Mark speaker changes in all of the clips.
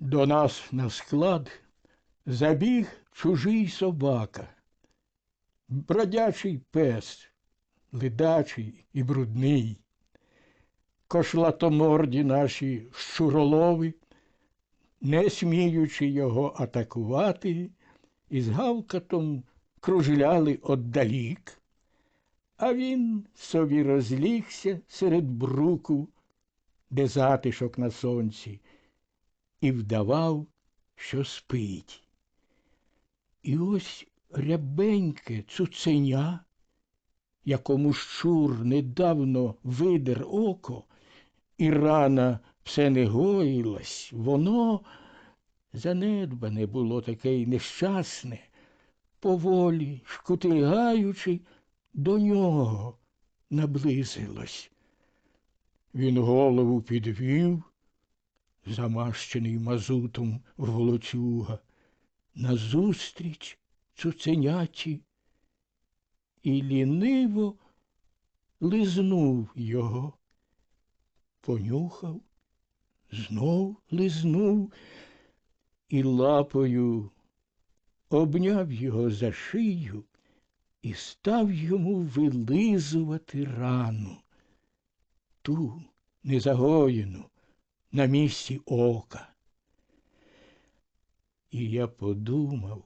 Speaker 1: До нас на склад забіг чужий собака, бродячий пес, ледачий і брудний. Кошлатоморді наші щуролови, не сміючи його атакувати, із гавкатом кружляли отдалік, а він собі розлігся серед бруку, де затишок на сонці, і вдавав, що спить. І ось рябеньке цуценя, якому щур недавно видер око, і рана все не гоїлась, воно занедбане було таке й нещасне, поволі, шкутильгаючи, до нього наблизилось. Він голову підвів, замащений мазутом волоцюга, назустріч цуценяті. І ліниво лизнув його, понюхав, знов лизнув і лапою обняв його за шию і став йому вилизувати рану, ту незагоєну на місці ока. І я подумав,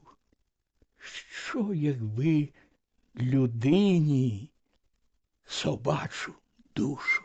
Speaker 1: що якби людині собачу душу